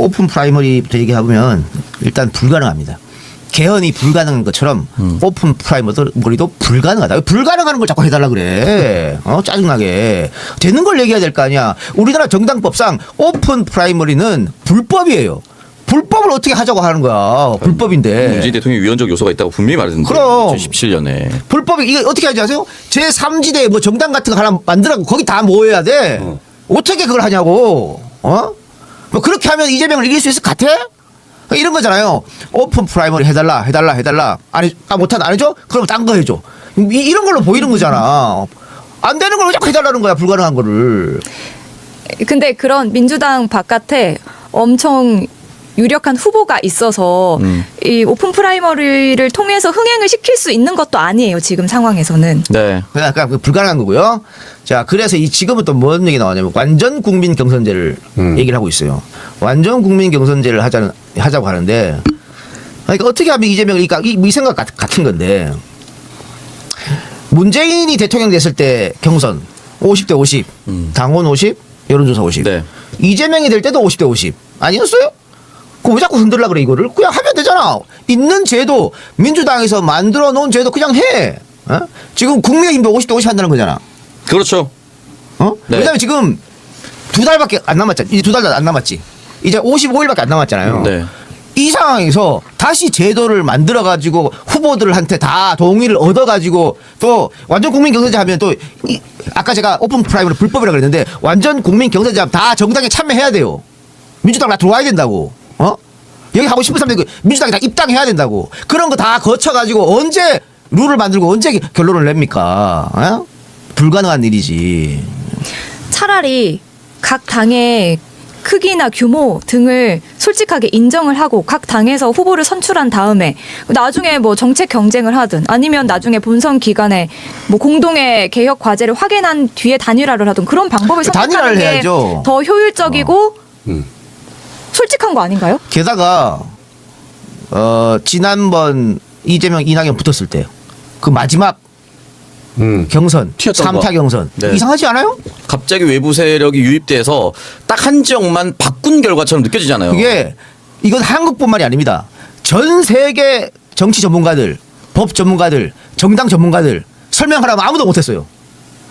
오픈 프라이머리부터 얘기해보면 일단 불가능합니다. 개헌이 불가능한 것처럼 오픈 프라이머리도 불가능하다. 왜 불가능한 걸 자꾸 해달라 그래. 어 짜증나게 되는 걸 얘기해야 될 거 아니야. 우리나라 정당법상 오픈 프라이머리는 불법이에요. 불법을 어떻게 하자고 하는 거야. 불법인데. 문재인 대통령이 위헌적 요소가 있다고 분명히 말했는데. 네. 그럼. 2017년에. 불법이 이게 어떻게 하지 아세요? 제 3지대 뭐 정당 같은 거 하나 만들라고 거기 다 모여야 돼. 어. 떻게 그걸 하냐고. 어? 뭐 그렇게 하면 이재명을 이길 수 있을 것 같아? 이런 거잖아요. 오픈 프라이머리 해달라, 해달라, 해달라. 안 해, 아, 안 해줘? 그럼 딴 거 해줘. 이, 이런 걸로 보이는 거잖아. 안 되는 걸 왜 자꾸 해달라는 거야, 불가능한 거를. 근데 그런 민주당 바깥에 엄청 유력한 후보가 있어서 음. 이 오픈 프라이머리를 통해서 흥행을 시킬 수 있는 것도 아니에요. 지금 상황에서는. 네. 그러니까 그 불가능한 거고요. 자, 그래서 이 지금은 또뭔 얘기 나왔냐면 완전 국민 경선제를 얘기를 하고 있어요. 완전 국민 경선제를 하자는 하자고 하는데 그러니까 어떻게 하면 이재명을 이까 이, 이 생각 같, 같은 건데 문재인이 대통령 됐을 때 경선 50대 50, 당원 50, 여론조사 50. 네. 이재명이 될 때도 50대 50 아니었어요? 그왜 자꾸 흔들라 그래 이거를 그냥 하면 되잖아. 있는 제도 민주당에서 만들어 놓은 제도 그냥 해. 어? 지금 국민의힘도 50대 50 한다는 거잖아. 그렇죠. 어? 네. 왜냐면 지금 두 달밖에 안 남았잖아. 이제 두 달 안 남았지. 이제 55일밖에 안 남았잖아요. 네. 이 상황에서 다시 제도를 만들어 가지고 후보들한테 다 동의를 얻어 가지고 또 완전 국민 경선제 하면 또 이- 아까 제가 오픈 프라이머리 불법이라고 그랬는데 완전 국민 경선제 하면 다 정당에 참여해야 돼요. 민주당 다 들어와야 된다고. 어? 여기 하고 싶은 사람들 민주당에 다 입당해야 된다고. 그런 거 다 거쳐 가지고 언제 룰을 만들고 언제 결론을 냅니까? 어? 불가능한 일이지. 차라리 각 당의 크기나 규모 등을 솔직하게 인정을 하고 각 당에서 후보를 선출한 다음에 나중에 뭐 정책 경쟁을 하든 아니면 나중에 본선 기간에 뭐 공동의 개혁 과제를 확인한 뒤에 단일화를 하든 그런 방법을 그 선택하는 게. 더 효율적이고 솔직한 거 아닌가요? 게다가 어 지난번 이재명 이낙연 붙었을 때 그 마지막 음. 경선 튀었던 삼타 거. 경선 네. 이상하지 않아요? 갑자기 외부 세력이 유입돼서 딱 한 지역만 바꾼 결과처럼 느껴지잖아요. 그게 이건 한국뿐만이 아닙니다. 전 세계 정치 전문가들, 법 전문가들, 정당 전문가들 설명하라면 아무도 못했어요.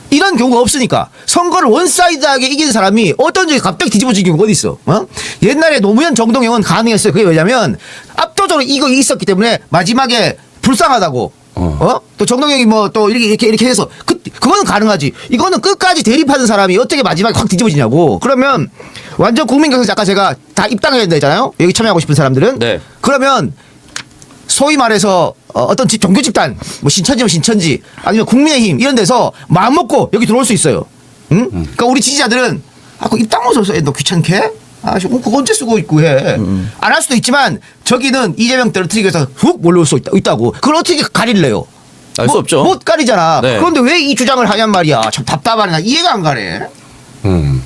이런 경우가 없으니까 선거를 원사이드하게 이긴 사람이 어떤 적이 갑자기 뒤집어진 경우가 어디 있어? 어? 옛날에 노무현 정동영은 가능했어요. 그게 왜냐면 압도적으로 이거 있었기 때문에 마지막에 불쌍하다고. 어. 어? 또 정동영이 뭐 또 이렇게 이렇게 이렇게 해서 그 그거는 가능하지. 이거는 끝까지 대립하는 사람이 어떻게 마지막에 확 뒤집어지냐고. 그러면 완전 국민 경선 아까 제가 다 입당해야 된다잖아요. 여기 참여하고 싶은 사람들은. 네. 그러면 소위 말해서 어, 어떤 집, 종교 집단, 뭐 신천지면 신천지, 아니면 국민의힘 이런 데서 마음 먹고 여기 들어올 수 있어요. 응? 그러니까 우리 지지자들은 아, 그 입당문서 써. 너 귀찮게? 아, 그거 언제 쓰고 있고 해. 안할 수도 있지만 저기는 이재명 떨어뜨리기 위해서 훅 몰려올 수 있다, 있다고. 그걸 어떻게 가릴래요? 알수 뭐, 없죠. 못 가리잖아. 네. 그런데 왜 이 주장을 하냔 말이야. 참 답답하네. 나 이해가 안 가네. 음.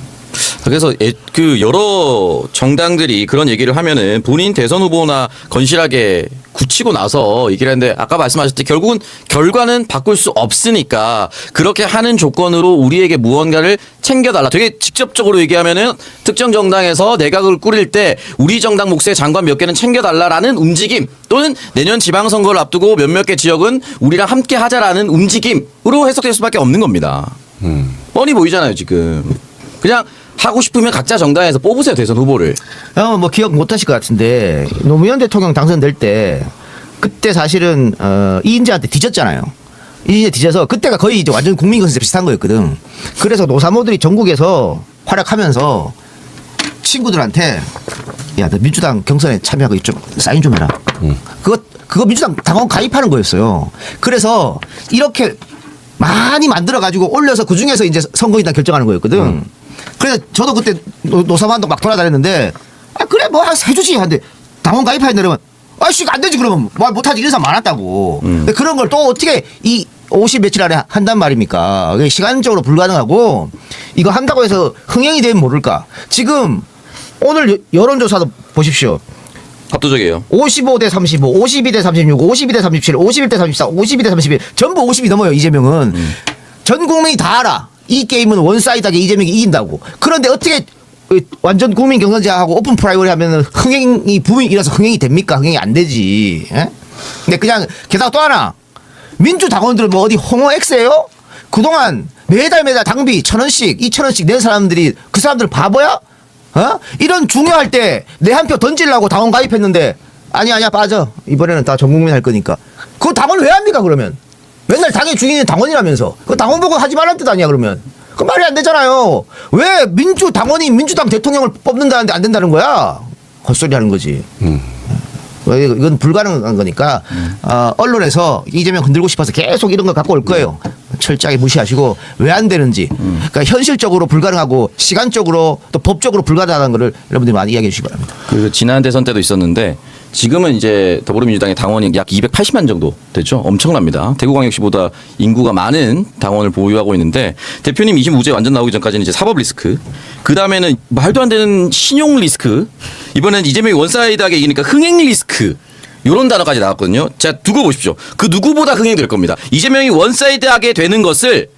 그래서 예- 그 여러 정당들이 그런 얘기를 하면은 본인 대선 후보나 건실하게 굳히고 나서 얘기를 하는데 아까 말씀하셨듯이 결국은 결과는 바꿀 수 없으니까 그렇게 하는 조건으로 우리에게 무언가를 챙겨달라. 되게 직접적으로 얘기하면은 특정 정당에서 내각을 꾸릴 때 우리 정당 몫의 장관 몇 개는 챙겨달라라는 움직임 또는 내년 지방선거를 앞두고 몇몇 개 지역은 우리랑 함께 하자라는 움직임으로 해석될 수밖에 없는 겁니다. 뻔히 보이잖아요 지금. 그냥 하고 싶으면 각자 정당에서 뽑으세요 대선 후보를. 어, 뭐 기억 못 하실 것 같은데 노무현 대통령 당선될 때 그때 사실은 어, 이인재한테 뒤졌잖아요. 이인재 뒤져서 그때가 거의 이제 완전 국민건설 비슷한 거였거든. 그래서 노사모들이 전국에서 활약하면서 친구들한테 야, 너 민주당 경선에 참여하고 좀 사인 좀 해라. 그거 그거 민주당 당원 가입하는 거였어요. 그래서 이렇게 많이 만들어 가지고 올려서 그 중에서 이제 선거인단 결정하는 거였거든. 그래서 저도 그때 노- 노사반도 막 돌아다녔는데 아 그래 뭐 해주지 한데 당원 가입하야 되면 아씨 안 되지 그러면 뭐 못하지 이런 사람 많았다고. 근데 그런 걸 또 어떻게 이 50 며칠 안에 한단 말입니까? 시간적으로 불가능하고 이거 한다고 해서 흥행이 되면 모를까? 지금 오늘 여- 여론조사도 보십시오. 압도적이에요. 55대 35, 52대 36, 52대 37, 51대 34, 52대 31 전부 50이 넘어요 이재명은 전 국민이 다 알아 이 게임은 원사이드하게 이재명이 이긴다고 그런데 어떻게 그 완전 국민 경선제하고 오픈 프라이머리 하면은 흥행이 일어서 흥행이 됩니까? 흥행이 안 되지. 예? 근데 그냥 게다가 또 하나 민주 당원들 뭐 어디 홍어 X예요? 그동안 매달 매달 당비 천 원씩 이천 원씩 낸 사람들이 그 사람들 바보야? 어? 이런 중요할 때 내 한 표 던질라고 당원 가입했는데 아니 아니야 빠져 이번에는 다 전 국민 할 거니까 그거 당원 왜 합니까 그러면 맨날 당의 중인이 당원이라면서. 그 당원 보고 하지 말란 뜻 아니야 그러면. 그 말이 안 되잖아요. 왜 민주 당원이 민주당 대통령을 뽑는다는데 안 된다는 거야? 헛소리 하는 거지. 음. 어, 이건 불가능한 거니까. 어, 언론에서 이재명 흔들고 싶어서 계속 이런 거 갖고 올 거예요. 철저하게 무시하시고 왜 안 되는지. 그러니까 현실적으로 불가능하고 시간적으로 또 법적으로 불가능하다는 거를 여러분들이 많이 이야기해 주시기 바랍니다. 그 지난 대선 때도 있었는데 지금은 이제 더불어민주당의 당원이 약 280만 정도 됐죠. 엄청납니다. 대구광역시보다 인구가 많은 당원을 보유하고 있는데 대표님 25제 완전 나오기 전까지는 이제 사법 리스크, 그 다음에는 말도 안 되는 신용 리스크, 이번엔 이재명이 원사이드하게 이기니까 흥행 리스크. 요런 단어까지 나왔거든요. 자, 두고 보십시오. 그 누구보다 흥행될 겁니다. 이재명이 원사이드하게 되는 것을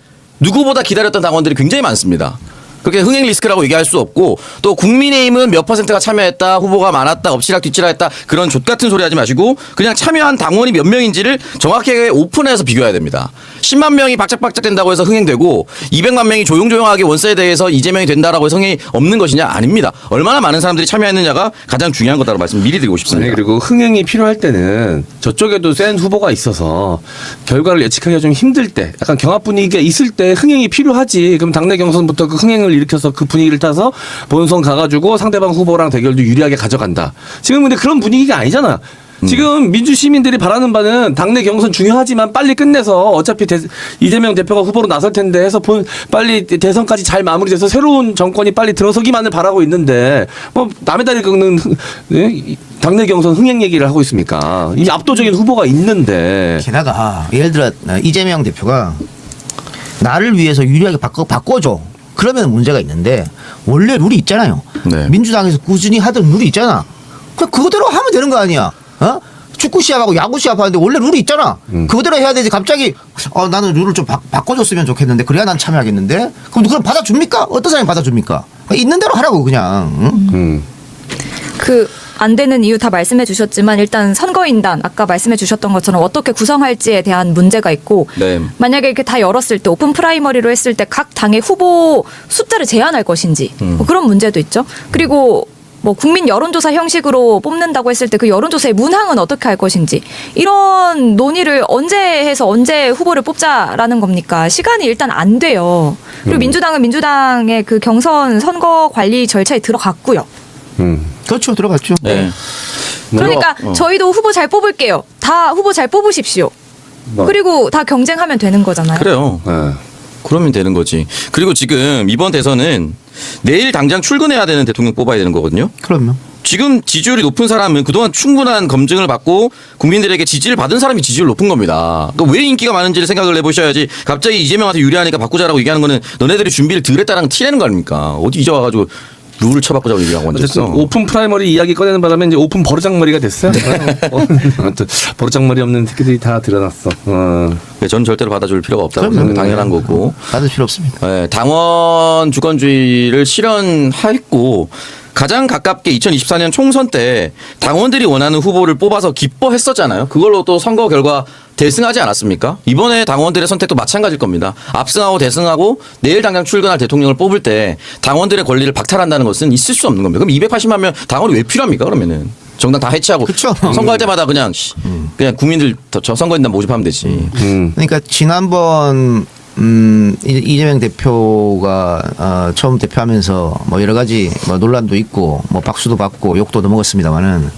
누구보다 기다렸던 당원들이 굉장히 많습니다. 그렇게 흥행 리스크라고 얘기할 수 없고 또 국민의힘은 몇 퍼센트가 참여했다 후보가 많았다 엎치락 뒤치락했다 그런 족 같은 소리 하지 마시고 그냥 참여한 당원이 몇 명인지를 정확하게 오픈해서 비교해야 됩니다. 10만 명이 박짝박짝 된다고 해서 흥행되고 200만 명이 조용조용하게 원세에 대해서 이재명이 된다라고 해서 흥행이 없는 것이냐 아닙니다. 얼마나 많은 사람들이 참여했느냐가 가장 중요한 거다라고 말씀 미리 드리고 아니 싶습니다. 그리고 흥행이 필요할 때는 저쪽에도 센 후보가 있어서 결과를 예측하기가 좀 힘들 때 약간 경합 분위기가 있을 때 흥행이 필요하지 그럼 당내 경선부터 그 흥행을 일으켜서 그 분위기를 타서 본선 가가지고 상대방 후보랑 대결도 유리하게 가져간다 지금 근데 그런 분위기가 아니잖아 지금 민주 시민들이 바라는 바는 당내 경선 중요하지만 빨리 끝내서 어차피 대- 이재명 대표가 후보로 나설 텐데 해서 본 빨리 대선까지 잘 마무리돼서 새로운 정권이 빨리 들어서기만을 바라고 있는데 뭐 남의 다리 긁는 흥- 예? 이 당내 경선 흥행 얘기를 하고 있습니까? 이 압도적인 후보가 있는데 게다가 예를 들어 어, 이재명 대표가 나를 위해서 유리하게 바꿔 바꿔줘. 그러면 문제가 있는데 원래 룰이 있잖아요. 네. 민주당에서 꾸준히 하던 룰이 있잖아. 그 그거대로 하면 되는 거 아니야? 어? 축구 시합하고 야구 시합하는데 원래 룰이 있잖아. 그거대로 해야 되지. 갑자기 어 나는 룰을 좀 바, 바꿔줬으면 좋겠는데 그래야 난 참여하겠는데. 그럼 그럼 받아줍니까? 어떤 사람이 받아줍니까? 있는 대로 하라고 그냥. 응? 음. 그 안 되는 이유 다 말씀해 주셨지만 일단 선거인단 아까 말씀해 주셨던 것처럼 어떻게 구성할지에 대한 문제가 있고 네. 만약에 이렇게 다 열었을 때 오픈 프라이머리로 했을 때 각 당의 후보 숫자를 제한할 것인지 뭐 그런 문제도 있죠. 그리고 뭐 국민 여론조사 형식으로 뽑는다고 했을 때 그 여론조사의 문항은 어떻게 할 것인지 이런 논의를 언제 해서 언제 후보를 뽑자라는 겁니까? 시간이 일단 안 돼요. 그리고 민주당은 민주당의 그 경선 선거 관리 절차에 들어갔고요. 음. 그렇죠. 들어갔죠. 네. 그러니까 어. 저희도 후보 잘 뽑을게요. 다 후보 잘 뽑으십시오. 뭐. 그리고 다 경쟁하면 되는 거잖아요. 그래요. 예. 그러면 되는 거지. 그리고 지금 이번 대선은 내일 당장 출근해야 되는 대통령 뽑아야 되는 거거든요. 그럼요. 지금 지지율이 높은 사람은 그동안 충분한 검증을 받고 국민들에게 지지를 받은 사람이 지지율 높은 겁니다. 그러니까 왜 인기가 많은지를 생각을 해보셔야지 갑자기 이재명한테 유리하니까 바꾸자라고 얘기하는 거는 너네들이 준비를 덜 했다는 티내는 거 아닙니까? 어디 이제 와가지고 룰을 쳐바꾸자고 얘기하고 어쨌든 앉았어. 오픈 프라이머리 이야기 꺼내는 바람에 이제 오픈 버르장머리가 됐어요. 어, 아무튼 버르장머리 없는 새끼들이 다 드러났어. 어. 네, 저는 절대로 받아줄 필요가 없다고 그럼요. 생각해요. 당연한 거고. 받을 필요 없습니다. 네, 당원 주권주의를 실현했고 가장 가깝게 2024년 총선 때 당원들이 원하는 후보를 뽑아서 기뻐했었잖아요. 그걸로 또 선거 결과 대승하지 않았습니까? 이번에 당원들의 선택도 마찬가지일 겁니다. 압승하고 대승하고 내일 당장 출근할 대통령을 뽑을 때 당원들의 권리를 박탈한다는 것은 있을 수 없는 겁니다. 그럼 280만 명 당원이 왜 필요합니까? 그러면은 정당 다 해체하고 그쵸. 선거할 때마다 그냥 씨, 그냥 국민들 더- 저 선거인단 모집하면 되지. 음. 그러니까 지난번 음 이- 이재명 대표가 어, 처음 대표하면서 뭐 여러 가지 뭐 논란도 있고 뭐 박수도 받고 욕도 넘어갔습니다만은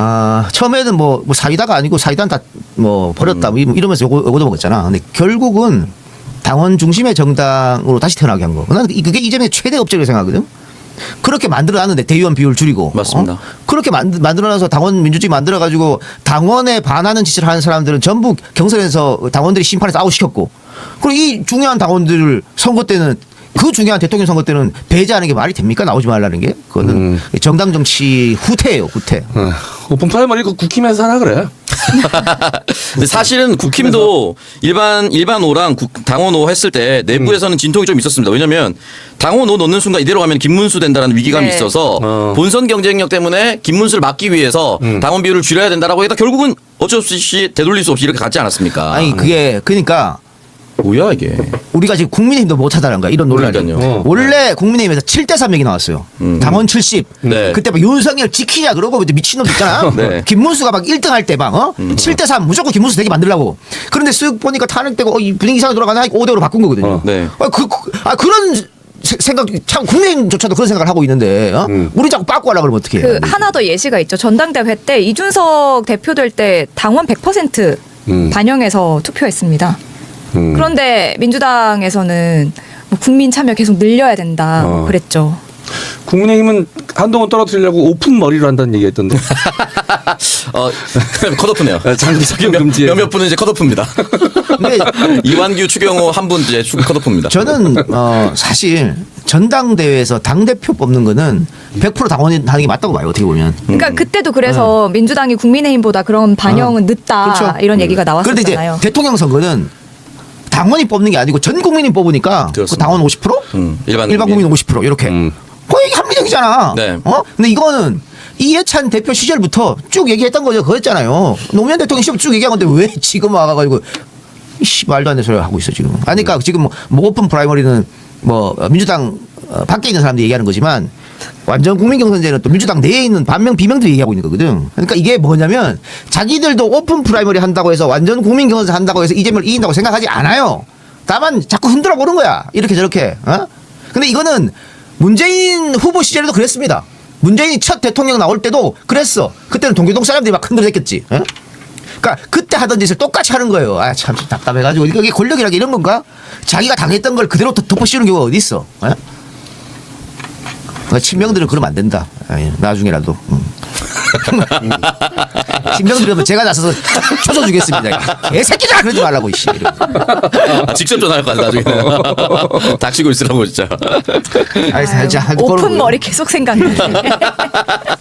아 처음에는 뭐, 뭐 사이다가 아니고 사이다는 다뭐 버렸다 뭐 이러면서 요거 요거도 먹었잖아. 근데 결국은 당원 중심의 정당으로 다시 태어나게 한 거. 나는 그게 이재명의 최대 업적이라고 생각하거든. 그렇게 만들어놨는데 대의원 비율 줄이고 맞습니다. 어? 그렇게 만들, 만들어놔서 당원 민주주의 만들어가지고 당원에 반하는 짓을 하는 사람들은 전부 경선에서 당원들이 심판에서 아웃시켰고 그리고 이 중요한 당원들을 선거 때는 그 중요한 대통령 선거 때는 배제하는 게 말이 됩니까 나오지 말라는 게 그거는 정당 정치 후퇴예요 후퇴 어. 오픈 프라이머리 그 국힘에서 하라 그래. 근데 사실은 국힘도 일반 일반 오랑 국- 당원 오 했을 때 내부에서는 진통이 좀 있었습니다. 왜냐면 당원 오 넣는 순간 이대로 가면 김문수 된다라는 위기감이 네. 있어서 어. 본선 경쟁력 때문에 김문수를 막기 위해서 당원 비율을 줄여야 된다라고 해서 결국은 어쩔 수 없이 되돌릴 수 없이 이렇게 갔지 않았습니까? 아니 그게 그러니까 뭐야 이게? 우리가 지금 국민의힘도 못 하다는 거야 이런 논란이. 그러니까요. 어. 원래 국민의힘에서 7대 3 얘기 나왔어요. 당원 70. 네. 그때 막 윤석열 지키냐 그러고 미친놈 있잖아. 네. 김문수가 막 1등 할 때막 어? 7대 3 무조건 김문수 되게 만들라고. 그런데 쓱 보니까 탄핵되고 어, 이 분위기 이상으로 돌아가나 5대 5로 바꾼 거거든요. 어. 네. 아, 그, 그- 아, 그런 세- 생각 참 국민조차도 그런 생각을 하고 있는데 어? 우리 자꾸 빠꾸 하려고 그러면 어떻게 해? 그 하나 더 예시가 있죠. 전당대회 때 이준석 대표 될 때 당원 100% 음. 반영해서 투표했습니다. 음. 그런데 민주당에서는 뭐 국민 참여 계속 늘려야 된다 뭐 어. 그랬죠. 국민의힘은 한동안 떨어뜨리려고 오픈 머리로 한다는 얘기했던데. 어 컷오프네요. 장기 착용 금지. 몇몇 분은 이제 컷오프입니다. 근데 이완규, 추경호 한 분 이제 추- 컷오프입니다. 저는 어, 사실 전당대회에서 당 대표 뽑는 거는 100% 당원이 하는 게 맞다고 봐요. 어떻게 보면. 그러니까 그때도 그래서 민주당이 국민의힘보다 그런 반영은 늦다 음. 그렇죠. 이런 얘기가 그런데 이제 나왔었잖아요. 대통령 선거는 당원이 뽑는 게 아니고 전 국민이 뽑으니까 그 그렇습니다. 당원 50%? 음, 일반 일반 국민. 국민 50% 이렇게. 음. 거의 합리적이잖아. 네. 어? 근데 이거는 이해찬 대표 시절부터 쭉 얘기했던 거죠. 그랬잖아요. 노무현 대통령 시절 쭉 얘기한 건데 왜 지금 와가지고 이씨 말도 안 되는 소리 하고 있어 지금. 아니 그러니까 지금 뭐, 뭐 오픈 프라이머리는 뭐 어, 민주당 어, 밖에 있는 사람들이 얘기하는 거지만 완전 국민 경선제는 또 민주당 내에 있는 반명 비명들이 얘기하고 있는 거거든. 그러니까 이게 뭐냐면 자기들도 오픈 프라이머리 한다고 해서 완전 국민 경선제 한다고 해서 이재명을 이긴다고 생각하지 않아요. 다만 자꾸 흔들어 보는 거야. 이렇게 저렇게. 어? 근데 이거는 문재인 후보 시절에도 그랬습니다. 문재인이 첫 대통령 나올 때도 그랬어. 그때는 동교동 사람들이 막 흔들었겠지. 어? 그러니까 그때 하던 짓을 똑같이 하는 거예요. 아 참 답답해가지고 이게 권력이라는 게 이런 건가? 자기가 당했던 걸 그대로 덮- 덮어씌우는 경우가 어디 있어? 어? 친명들은 그러면 안 된다. 아니, 나중에라도. 음. 친명들은 제가 나서서 쳐줘주겠습니다. 개새끼들아 그러지 말라고 이씨. 이러면서. 아, 직접 전화할 거 아니야 나중에. 닥치고 있으라고 진짜. 아이, 살짝 할 오픈. 머리 계속 생각나네.